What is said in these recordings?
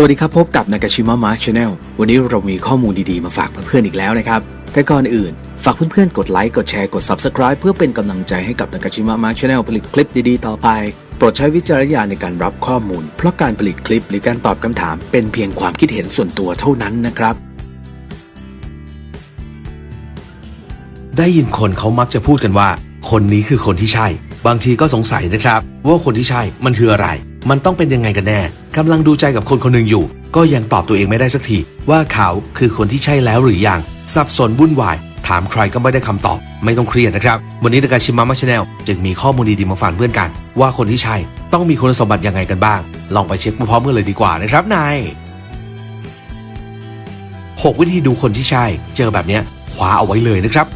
สวัสดีครับ พบกับนากาชิมะมาร์ชแนลวันนี้เรามีข้อมูลดีๆ มาฝากเพื่อนๆอีกแล้วนะครับ แต่ก่อนอื่น ฝากเพื่อนๆ กดไลค์ กดแชร์ กด Subscribe เพื่อเป็นกำลังใจให้กับนากาชิมะมาร์ชแนลผลิตคลิปดีๆ ต่อไป โปรดใช้วิจารณญาณในการรับข้อมูล เพราะการผลิตคลิปหรือการตอบคำถาม เป็นเพียงความคิดเห็นส่วนตัวเท่านั้นนะครับ ได้ยินคนเขามักจะพูดกันว่า คนนี้คือคนที่ใช่ บางทีก็สงสัยนะครับ ว่าคนที่ใช่มันคืออะไร มันต้องเป็นยังไงกันแน่ กำลังดูใจกับคนคนหนึ่งอยู่ ก็ยังตอบตัวเองไม่ได้สักที ว่าเขาคือคนที่ใช่แล้วหรือยัง สับสนวุ่นวาย ถามใครก็ไม่ได้คำตอบ ไม่ต้องเครียดนะครับ วันนี้ตะการชิมามะชาแนลจึงมีข้อมูลดีๆมาฝากเพื่อนกัน ว่าคนที่ใช่ต้องมีคุณสมบัติยังไงกันบ้าง ลองไปเช็คพร้อมๆกันเลยดีกว่านะครับนาย6วิธีดูคนที่ใช่ เจอแบบเนี้ยคว้าเอาไว้เลยนะครับ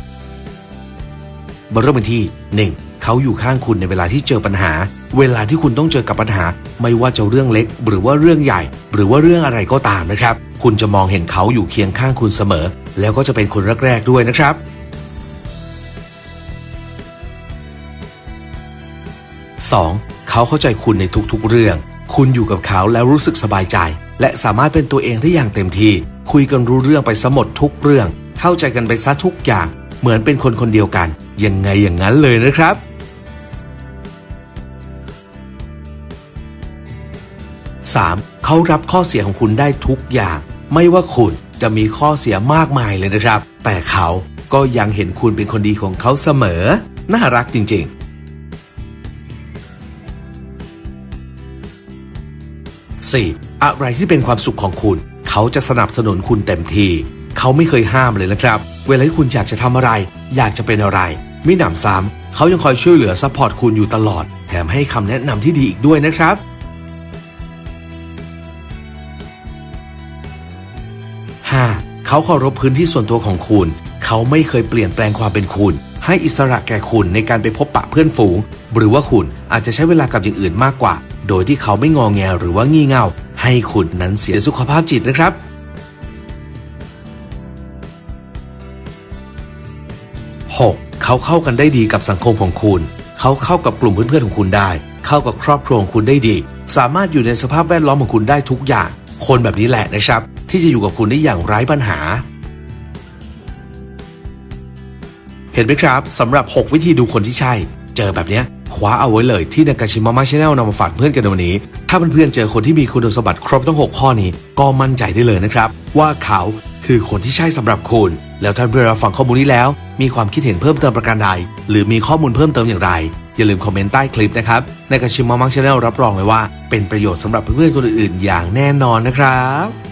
มาเริ่มกันที่ 1. เขาอยู่ข้างคุณในเวลาที่เจอปัญหา เวลาที่คุณต้องเจอกับปัญหา ไม่ว่าจะเรื่องเล็ก หรือว่าเรื่องใหญ่ หรือว่าเรื่องอะไรก็ตามนะครับ คุณจะมองเห็นเขาอยู่เคียงข้างคุณเสมอ แล้วก็จะเป็นคนแรกๆด้วยนะครับ 2. เขาเข้าใจคุณในทุกๆเรื่อง คุณอยู่กับเขาแล้วรู้สึกสบายใจ และสามารถเป็นตัวเองได้อย่างเต็มที่คุยกันรู้เรื่องไปสมดทุกเรื่อง เข้าใจกันไปซะทุกอย่าง เหมือนเป็นคนคนเดียวกันยังไงอย่างนั้นเลยนะครับ 3. เขารับข้อเสียของคุณได้ทุกอย่าง ไม่ว่าคุณจะมีข้อเสียมากมายเลยนะครับ แต่เขาก็ยังเห็นคุณเป็นคนดีของเขาเสมอ น่ารักจริง ๆ 4. อะไรที่เป็นความสุขของคุณ เขาจะสนับสนุนคุณเต็มที่เขาไม่เคยห้ามเลยนะครับ เวลาที่คุณอยากจะทำอะไร อยากจะเป็นอะไรมิหนำซ้ำเขายังคอยช่วยเหลือซัพพอร์ตคุณอยู่ตลอด แถมให้คำแนะนำที่ดีอีกด้วยนะครับ 5. เขาเคารพพื้นที่ส่วนตัวของคุณ เขาไม่เคยเปลี่ยนแปลงความเป็นคุณ ให้อิสระแก่คุณในการไปพบปะเพื่อนฝูง หรือว่าคุณอาจจะใช้เวลากับอย่างอื่นมากกว่า โดยที่เขาไม่งองแงหรือว่างี่เง่า ให้คุณนั้นเสียสุขภาพจิตนะครับ 6. เขาเข้ากันได้ดีกับสังคมของคุณ เขาเข้ากับกลุ่มเพื่อนๆของคุณได้ เข้ากับครอบครัวของคุณได้ดี สามารถอยู่ในสภาพแวดล้อมของคุณได้ทุกอย่าง คนแบบนี้แหละนะครับ ที่จะอยู่กับคุณได้อย่างไร้ปัญหา เห็นไหมครับสำหรับ 6 วิธีดูคนที่ใช่ เจอแบบเนี้ยคว้าเอาไว้เลยที่นากาชิมะมาชแนลนำมาฝากเพื่อนกันในวันนี้ ถ้าเพื่อนๆเจอคนที่มีคุณสมบัติครบทั้ง 6 ข้อนี้ ก็มั่นใจได้เลยนะครับ ว่าเขาคือคนที่ใช่สำหรับคุณ แล้วท่านเพื่อนรับฟังข้อมูลนี้แล้ว มีความคิดเห็นเพิ่มเติมประการใด หรือมีข้อมูลเพิ่มเติมอย่างไร อย่าลืมคอมเมนต์ใต้คลิปนะครับนากาชิมะมาชาแนลรับรองเลยว่า เป็นประโยชน์สำหรับเพื่อนๆคนอื่นๆ อย่างแน่นอนนะครับ